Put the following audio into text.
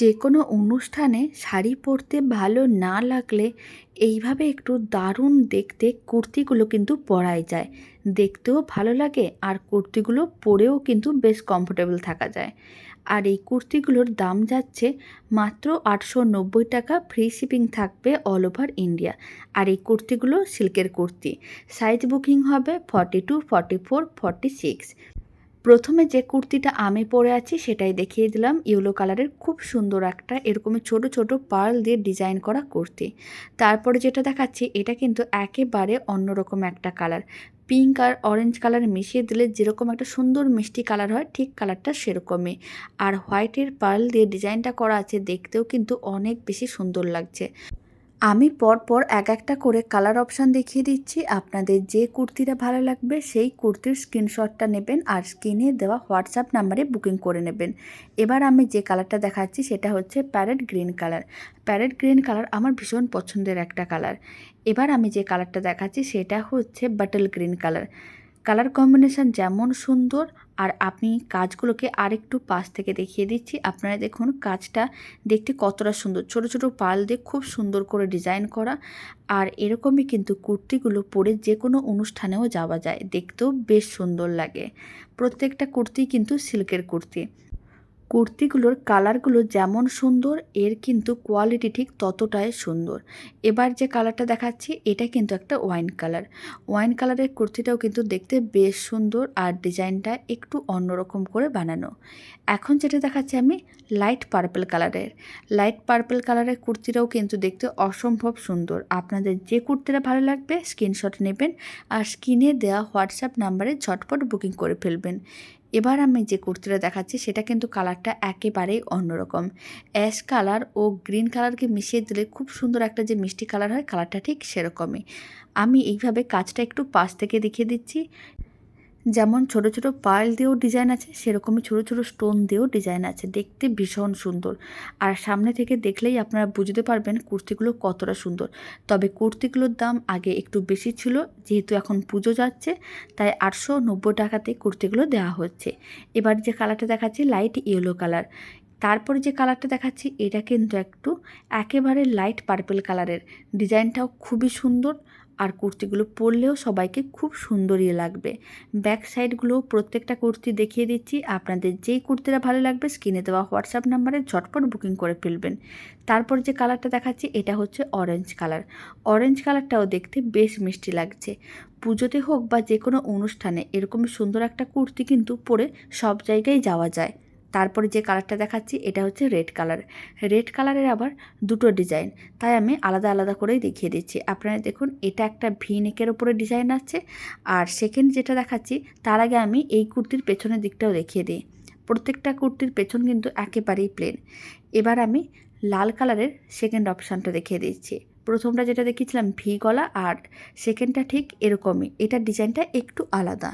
যে কোনো অনুষ্ঠানে শাড়ি পরতে ভালো না লাগলে এইভাবে একটু দারুণ দেখতে কুর্তিগুলো কিন্তু পরাই যায়। দেখতেও ভালো লাগে আর কুর্তিগুলো পরেও কিন্তু বেশ কমফোর্টেবল থাকা যায়। আর এই কুর্তিগুলোর দাম যাচ্ছে মাত্র আটশো নব্বই টাকা ফ্রি শিপিং থাকবে অল ওভার ইন্ডিয়া আর এই কুর্তিগুলো সিল্কের কুর্তি। সাইজ বুকিং হবে forty two forty four forty six প্রথমে যে কুর্তিটা আমি পরে আছি সেটাই দেখিয়ে দিলাম। ইয়েলো কালারের খুব সুন্দর একটা এরকমই ছোট ছোট পার্ল দিয়ে ডিজাইন করা কুর্তি। তারপরে যেটা দেখাচ্ছি, এটা কিন্তু একেবারে অন্যরকম একটা কালার। পিঙ্ক আর অরেঞ্জ কালার মিশিয়ে দিলে যেরকম একটা সুন্দর মিষ্টি কালার হয়, ঠিক কালারটা সেরকমই। আর হোয়াইটের পার্ল দিয়ে ডিজাইনটা করা আছে, দেখতেও কিন্তু অনেক বেশি সুন্দর লাগছে। আমি পরপর এক একটা করে কালার অপশান দেখিয়ে দিচ্ছি। আপনাদের যে কুর্তিটা ভালো লাগবে সেই কুর্তির স্ক্রিনশটটা নেবেন আর স্ক্রিনে দেওয়া হোয়াটসঅ্যাপ নাম্বারে বুকিং করে নেবেন। এবার আমি যে কালারটা দেখাচ্ছি সেটা হচ্ছে parrot green colour parrot green colour আমার ভীষণ পছন্দের একটা কালার এবার আমি যে কালারটা দেখাচ্ছি সেটা হচ্ছে bottle green colour colour combination যেমন সুন্দর, আর আপনি কাজগুলোকে আরেকটু পাশ থেকে দেখিয়ে দিচ্ছি। আপনারা দেখুন কাজটা দেখতে কতটা সুন্দর। ছোট ছোট পাল দিয়ে খুব সুন্দর করে ডিজাইন করা। আর এরকমই কিন্তু কুর্তিগুলো পরে যে কোনো অনুষ্ঠানেও যাওয়া যায়। দেখতেও বেশ সুন্দর লাগে। প্রত্যেকটা কুর্তি কিন্তু সিল্কের কুর্তি। কুর্তিগুলোর কালারগুলো যেমন সুন্দর, এর কিন্তু কোয়ালিটি ঠিক ততটাই সুন্দর। এবার যে কালারটা দেখাচ্ছি, এটা কিন্তু একটা ওয়াইন কালার ওয়াইন কালারের কুর্তিটাও কিন্তু দেখতে বেশ সুন্দর আর ডিজাইনটা একটু অন্যরকম করে বানানো। এখন যেটা দেখাচ্ছি আমি লাইট পার্পল কালারের লাইট পার্পল কালারের কুর্তিটাও কিন্তু দেখতে অসম্ভব সুন্দর। আপনাদের যে কুর্তিটা ভালো লাগবে স্ক্রিনশট নেবেন আর স্ক্রিনে দেওয়া হোয়াটসঅ্যাপ নাম্বারে ঝটপট বুকিং করে ফেলবেন। এবার আমি যে কুর্তিটা দেখাচ্ছি, সেটা কিন্তু কালারটা একেবারেই অন্যরকম। অ্যাশ কালার ও গ্রিন কালারকে মিশিয়ে দিলে খুব সুন্দর একটা যে মিষ্টি কালার হয়, কালারটা ঠিক সেরকমই। আমি এইভাবে কাজটা একটু পাশ থেকে দেখিয়ে দিচ্ছি। যেমন ছোট ছোট পার্ল দিয়েও ডিজাইন আছে, সেরকমই ছোট ছোট স্টোন দিয়েও ডিজাইন আছে। দেখতে ভীষণ সুন্দর। আর সামনে থেকে দেখলেই আপনারা বুঝতে পারবেন কুর্তিগুলো কতটা সুন্দর। তবে কুর্তিগুলোর দাম আগে একটু বেশি ছিল, যেহেতু এখন পুজো যাচ্ছে, তাই আটশো নব্বই টাকাতে কুর্তিগুলো দেওয়া হচ্ছে। এবার যে কালারটা দেখাচ্ছি লাইট ইয়েলো কালার তারপরে যে কালারটা দেখাচ্ছি, এটা কিন্তু একটু একেবারে লাইট পার্পেল কালারের ডিজাইনটাও খুবই সুন্দর। আর কুর্তিগুলো পরলেও সবাইকে খুব সুন্দরই লাগবে। ব্যাক সাইডগুলো প্রত্যেকটা কুর্তি দেখিয়ে দিচ্ছি। আপনাদের যেই কুর্তিটা ভালো লাগবে স্ক্রিনে দেওয়া হোয়াটসঅ্যাপ নাম্বারে ঝটপট বুকিং করে ফেলবেন। তারপর যে কালারটা দেখাচ্ছি, এটা হচ্ছে অরেঞ্জ কালার। অরেঞ্জ কালারটাও দেখতে বেশ মিষ্টি লাগছে। পুজোতে হোক বা যে কোনো অনুষ্ঠানে এরকম সুন্দর একটা কুর্তি কিন্তু পরে সব জায়গায় যাওয়া যায়। তারপরে যে কালারটা দেখাচ্ছি, এটা হচ্ছে রেড কালার রেড কালারের আবার দুটো ডিজাইন তাই আমি আলাদা আলাদা করেই দেখিয়ে দিচ্ছি। আপনারা দেখুন, এটা একটা ভি নেকের ওপরে ডিজাইন আছে। আর সেকেন্ড যেটা দেখাচ্ছি, তার আগে আমি এই কুর্তির পেছনের দিকটাও দেখিয়ে দিই। প্রত্যেকটা কুর্তির পেছন কিন্তু একেবারেই প্লেন এবার আমি লাল কালারের সেকেন্ড অপশানটা দেখিয়ে দিচ্ছি। প্রথমটা যেটা দেখিয়েছিলাম ভি গলা, আর সেকেন্ডটা ঠিক এরকমই। এটার ডিজাইনটা একটু আলাদা।